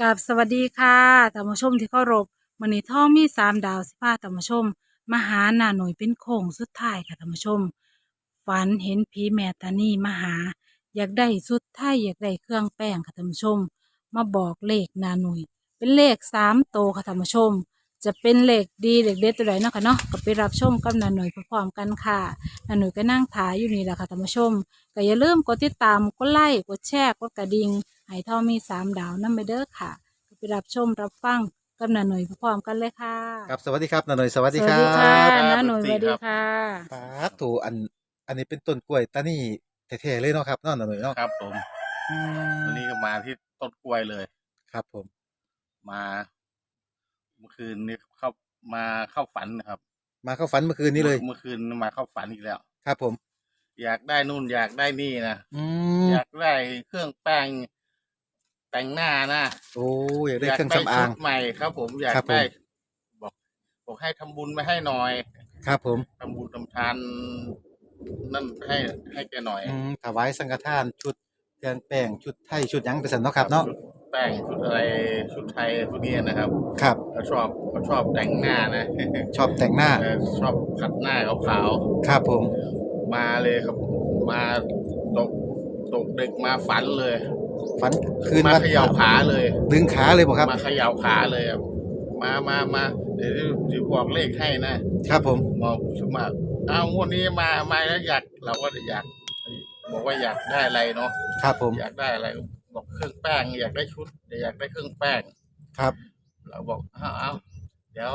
กับสวัสดีค่ะท่านผู้ชมที่เคารพมันนี้ท่อมีสามดาวสิพาท่านผู้ชมมาหาหน้าหน่วยเป็นโค้งสุดท้ายค่ะท่านผู้ชม ฝันเห็นผีแม่ตานี่มาหา อยากได้สุดท้ายอยากได้เครื่องแป้งค่ะท่านผู้ชม มาบอกเลขหน้าหน่วย เป็นเลขสามโตค่ะท่านผู้ชม จะเป็นเลขดีเลขเด็ดตัวใดเนาะค่ะเนาะก็ไปรับชมกับหน้าหน่วยพร้อมๆกันค่ะหน้าหน่วยก็นั่งถ่ายอยู่นี่แหละค่ะท่านผู้ชมก็อย่าลืมกดติดตามกดไลค์กดแชร์กดกระดิ่งให้ท่อมีสามดาวนั่นไปเด้อค่ะก็ไปรับชมรับฟังกับนาหน่อยพร้อมๆกันเลยค่ะครับสวัสดีครับนาหน่อยสวัสดีสควัรัสดีค่ะบนาหน่อยสวัสดีค่ะปาดถูอันอันนี้เป็นต้นกล้วยตานี่แท้ๆเลยเนาะครับเนาะนาหน่อยเนาะครับผมอืมวันนี้ก็มาที่ต้นกล้วยเลยครับผม มา เมื่อคืนนี้เข้ามาเข้าฝันนะครับ มาเข้าฝันเมื่อคืนนี้เลย เมื่อคืนมาเข้าฝันอีกแล้ว ครับผม อยากได้นู่นอยากได้นี่นะอืมอยากได้เครื่องแป้งแต่งหน้านะโอ้อยากได้เครื่องสำอาง ชุดใหม่ครับ ผมอยากครับผม ได้ บอกบอกให้ทำบุญไม่ให้หน่อยครับผมทำบุญทำทานนั่นให้ให้แกหน่อยอืมถวายสังฆทานชุดเครื่องแป้งชุดไทยชุดหยังไปสั่นเนาะครับเนาะ ชุด แป้งชุดอะไรชุดไทยพวกนี้นะครับครับเขาชอบเขาชอบแต่งหน้านะชอบแต่งหน้าเออชอบขัดหน้าขาวครับผม ๆมาเลยครับ มาตกตกดึกมาฝันเลย ฝันคืนมาวัดเขย่าขาเลย ดึงขาเลยบ่ครับ มาเขย่าขาเลยอะมามามาเดี๋ยวจะบอกเลขให้นะครับผมบอกสมมติอ้าวงวดนี้มามาแล้วอยากเราก็อยากบอกว่าอยากได้อะไรเนาะ ครับผม อยากได้อะไรบอก เครื่องแป้ง อยากได้ชุดอยากได้เครื่องแป้ง ครับ เราบอกเอาเอาเดี๋ยว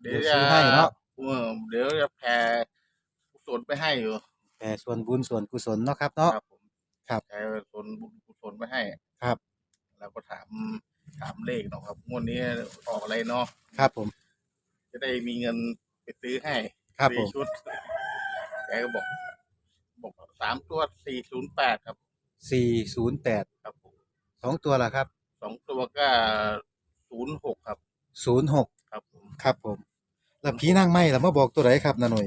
เดี๋ยวซื้อให้เนาะ เออเดี๋ยวจะแผ่กุศลไปให้อยู่แต่ส่วนบุญส่วนกุศลเนาะครับเนาะ ครับผมครับ แผ่ส่วนบุญกุศลไปให้ครับ เราก็ถามถามเลขเนาะครับงวดนี้ออกอะไรเนาะครับผม จะได้มีเงินไปซื้อให้ครับผมสี่ชุดแกก็บอก บอกสามตัวสี่ศูนย์แปดครับ สี่ศูนย์แปดครับผมสองตัวละครับสองตัวก็ศูนย์หกครับ ศูนย์หกครับผมครับผม แล้วผีนั่งไม้ล่ะมาบอกตัวไหนครับนาหน่อย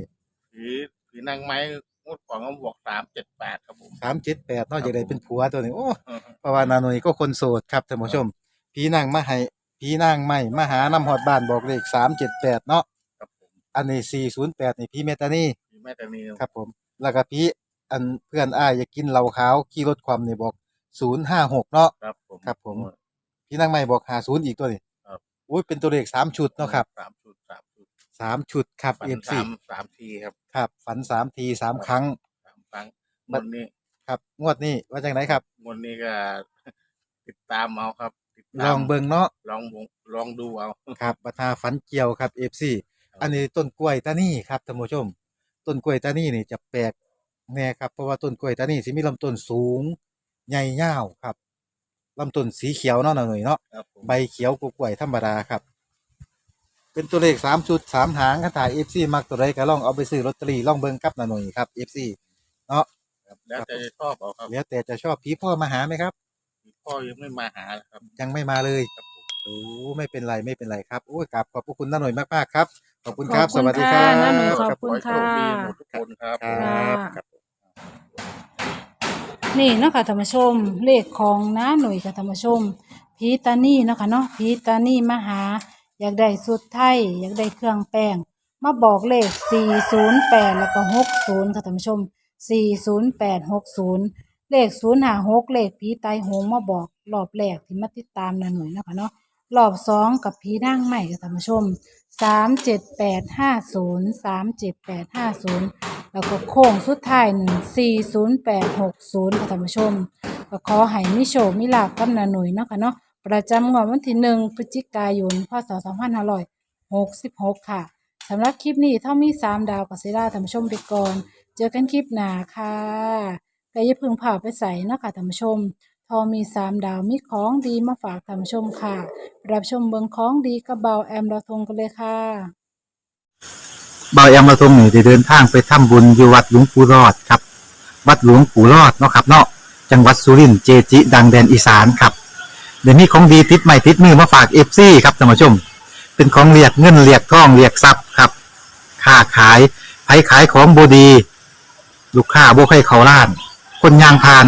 ผีผีนางไม้งวดก่อนก็บอกสามเจ็ดแปดครับผม สามเจ็ดแปดนอกครัจากบได้เป็นผัวตัวนี้โอ้เออเพราะว่านาหน่อยก็คนโสดครับท่านผู้ชมผีนั่งมาให้ผีนั่งไม้มาหานำหอดบ้านบอกเลขสามเจ็ดแปดเนาะครับผมอันนี้สี่ศูนย์แปดนี่ผีเมตานี่ผีแม่ตานีครับผม แล้วก็ผี อันเพื่อนอ้ายอยากกินเหล้าขาวขี่รถความนี่บอกศูนย์ห้าหกเนาะ ครับผมครับผม พี่นั่งไม่บอกหาศูนย์อีกตัวนี่ครับอุ้ยเป็นตัวเลขสามชุดเนาะครับสามชุดสามชุดสามชุดครับฝันเอฟซีสามสามทีครับครับ ฝันสามทีสามครั้ง สามครั้งงบัวดดนี้ครับ งวดนี้ว่าจังไหนครับ งวดนี้ก็ ติดตามเอาครับ ติดตามลองเบิ่งเนาะลองวงลองดูเอา ครับบัทาฝันเกี่ยวครับเอฟซีครับ อันนี้ต้นกล้วยตานี่ครับท่านผู้ชม ต้นกล้วยตานี่นี่จะแปลก แน่ครับ เพราะว่าต้นกล้วยตานี่สิมีลำต้นสูงใหญ่ยาวครับลำต้นสีเขียวเนาะหน่อยเนาะครับผมใบเขียวกล้วยธรรมดาครับ เป็นตัวเลขสามชุดสามหางคันถ่ายเอฟซีมักตัวใดก็ลองเอาไปซื้อลอตเตอรี่ลองเบิ่งกับหน่อยครับเอฟซีเนาะครับแล้วแต่จะชอบเอาครับแล้วแต่จะชอบผีพ่อมาหาไหมครับ พ่อยังไม่มาหาครับ ยังไม่มาเลยครับผม โอ้ไม่เป็นไรไม่เป็นไรครับโอ้ยกราบขอบพระคุณน้าหน่อยมากๆครับ ขอบคุณครับ ขสอบคุณวัสดีครับค่ะน้าหน่อยขอบขอคุณให้โชคดีค่ะหมดทุกคนครับ ครับ ครับ นี่เนาะคะธรรมชม เลขของน้าหน่วยค่ะธรรมชมผีตานี่เนาะค่ะเนาะผีตานี่มาหา อยากได้สุดไทย อยากได้เครื่องแป้ง มาบอกเลข 408 แล้วก็ 60 ค่ะท่านผู้ชม 408 60 เลข 056 เลขผีตายโหงมาบอกรอบแรกที่มาติดตามนาหน่วยเนาะคะเนาะ รอบสองกับผีนั่งใหม่ค่ะท่านผู้ชม37850 37850แล้วก็โค้งสุดท้ายหนึ่ง40860ค่ะท่านผู้ชมก็ขอให้มิโชคมิลาภกับนาหนุ่ยเนาะค่ะเนาะประจำงวดวันที่หนึ่งพฤศจิกายนพศ2566ค่ะสำหรับคลิปนี้ถ้ามีสามดาวกับเซราท่านผู้ชมไปก่อน เจอกันคลิปหน้าค่ะก็อย่าเพึ่งผ่าไปใส่นาะคะท่านผู้ชม ทอมีสามดาวมีของดีมาฝากท่านชมค่ะ รับชมเบิงของดีกับเบาแอมราทงกันเลยค่ะ เบาแอมมาทรงนี่ได้เดินทางไปทำบุญอยู่วัดหลวงปู่รอดครับ วัดหลวงปู่รอดเนาะครับเนาะจังหวัดสุรินทร์เจจิ ดังแดนอีสานครับเดี๋ยวนี้ของดีติดใหม่ติดมือมาฝากเอฟซีครับท่านผู้ชม เป็นของเรียกเงินเรียกทองเรียกทรัพย์ครับค้าขายไผขายของบดี ลูกค้าบ่ให้เขาล้าน คนยางพาน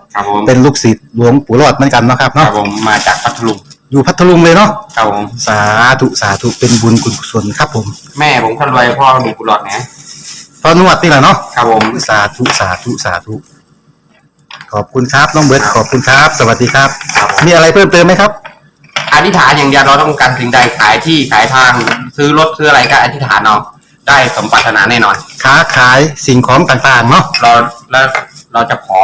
ครับผมเป็นลูกศิษย์หลวงปู่รอดเหมือนกันเนาะครับครัเนาะบผมมาจากพัทลุงอยู่พัทลุงเลยเนาะครับผมสาธุสาธุเป็นบุญกุศลครับผมแม่ผมคนรวยพ่อมีกุหลาบนะพอนวดนี่แหละเนาะครับผม สาธุสาธุสาธุขอบคุณครับน้องเบิร์ดขอบคุณครับ สวัสดีครับ ครับผม มีอะไรเพิ่มเติมไหมครับ อธิษฐานอย่างเดียวเราต้องการสิ่งใดขายที่ขายทางซื้อรถซื้ออะไรก็อธิษฐานเอาได้สมปรารถนาแน่นอน ค้าขายสิ่งของต่างๆเนาะเราแล้วเราจะขอ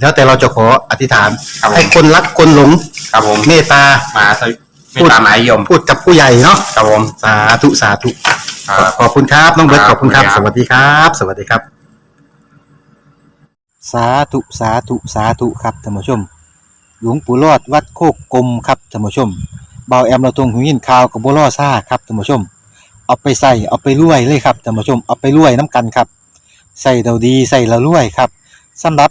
แล้วแต่เราจะขออธิษฐาน ครับผม ให้คนรักคนหลงครับผมเมตตา มาสวิไม่ตามหมายยมพูดกับผู้ใหญ่เนาะครับผมสาธุสาธุ ครับ ขอบคุณครับ น้องเบิร์ตคขรับอบคุณครับขอบสคุณครับวัสดีครับ สวัสดีครับ สาธุสาธุสาธุครับท่านผู้ชม หลวงปู่รอดวัดโคกกลมครับท่านผู้ชมเบาแอมเราตรงหูยินข่าวกับบัวล่อซ่าครับท่านผู้ชม เอาไปใส่เอาไปรวยเลยครับท่านผู้ชมเอาไปรวยน้ำกันครับใส่เราดีใส่เรารวยครับสำหรับ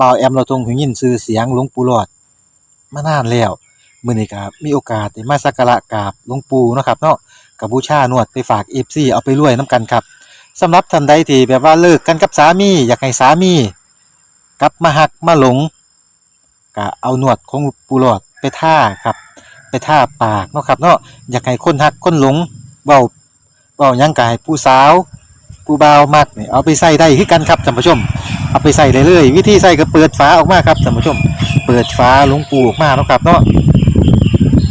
บ่าวแอมเราทรงหูยินชื่อเสียงหลวงปู่หลอดมานานแล้วมื้อนี้ก็มีโอกาสได้มาสักการะกราบหลวงปู่เนาะครับเนาะกับบูชานวดไปฝาก FC เอาไปรวยนํกันครับสำหรับท่านใดที่แบบว่าเลิกกันกับสามี อยากให้สามี กลับมาหักมาหลงก็เอาหนวดของปูหลอดไปท่าครับ ไปท่าปากเนาะครับเนาะอยากให้คนหักคนหลงเบาเบายังกายผู้สาว ผู้บ่าวมักเนี่ยเอาไปใส่ได้คือกันครับท่านผู้ชม เอาไปใส่เลยเลยวิธีใส่ก็เปิดฝาออกมาครับท่านผู้ชม เปิดฝาหลวงปูออกมาเนาะครับเนาะ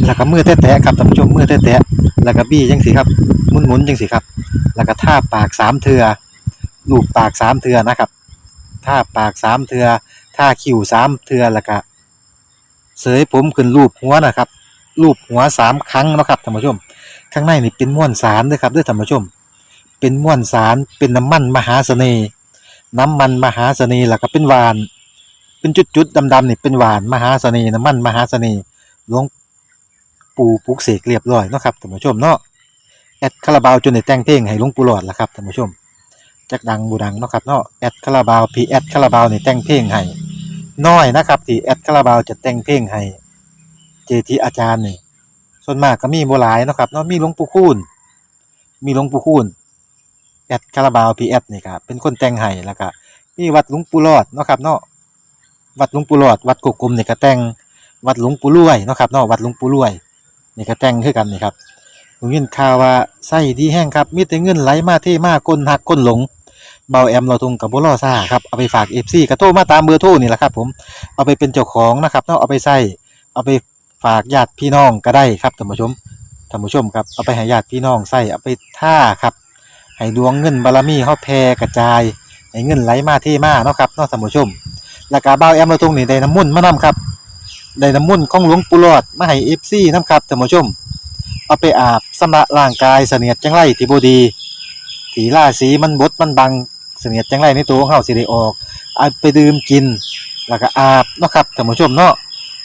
แล้วก็มือแตะๆครับท่านผู้ชมมือแตะๆแล้วก็บี้จังสิครับหมุนๆจังสิครับ แล้วก็ท่าปากสามเทือลูบปากสามเทือนะครับท่าปากสามเทือท่าคิ้วสามเทือแล้วก็เสยผมขึ้นรูปหัวนะครับรูปหัวสามครั้งเนาะครับท่านผู้ชม ข้างในนี่เป็นม้วนสารด้วยครับด้วยท่านผู้ชม เป็นม้วนสารเป็นน้ำมันมหาเสน่ห์ น้ำมันมหาเสน่ห์แล้วก็เป็นหวาน เป็นจุดๆดำๆนี่เป็นหวานมหาเสน่ห์น้ำมันมหาเสน่ห์หลวงปู่ปลุกเสกเรียบร้อยเนาะครับท่านผู้ชมเนาะแอดคาราบาวจนได้แต่งเพลงให้หลวงปู่หลอดละครับท่านผู้ชมจักดังบูดังเนาะครับเนาะแอดคาราบาวพีแอดคาราบาวนี่แต่งเพลงให้น้อยนะครับที่แอดคาราบาวจะแต่งเพลงให้เจทีอาจารย์นี่ส่วนมากก็มีบ่หลายเนาะครับเนาะมีหลวงปู่คูณมีหลวงปู่คูณ แอดคาราบาวพีแอดนี่ครับเป็นคนแต่งให้แล้วก็มีวัดหลวงปู่รอดเนาะครับเนาะวัดหลวงปู่รอด วัดกกกลมนี่ก็แต่งวัดหลวงปู่รวยเนาะครับเนาะวัดหลวงปู่รวยนี่ก็แต่งคือกันนี่ครับผมยินข่าวว่าไส้ดีแห้งครับมีแต่เงินไหลมาเทมาก้นหักก้นหลงเบาแอมเราทุงกับบุรอซ่าครับเอาไปฝากเอฟซีกระโทรมาตามเบอร์โทรนี่แหละครับ ผมเอาไปเป็นเจ้าของนะครับเนาะเอาไปใส่เอาไปฝากญาติพี่น้องก็ได้ครับท่านผู้ชมท่านผู้ชมครับเอาไปให้ญาติพี่น้องใส่เอาไปท่าครับ ให้ดวงเงินบารมีเฮาแผ่กระจายให้เงินไหลมาเทมาเนาะครับเนาะท่านผู้ชมแล้วก็เบาแอมเราทุงนี่ได้น้ำมุ่นมานํครับได้น้ำมุ่นของหลวงปู่หลอดมาให้เอฟซีนํครับท่านผู้ชม เอาไปอาบสำระร่างกายเสนียดจังไรที่บดีถีล่าสีมันบดมันบังเสนียดจังไรในตัวของเฮาสิได้ออกเอาไปดื่มกิน แล้วก็อาบเนาะครับท่านผู้ชมเนาะ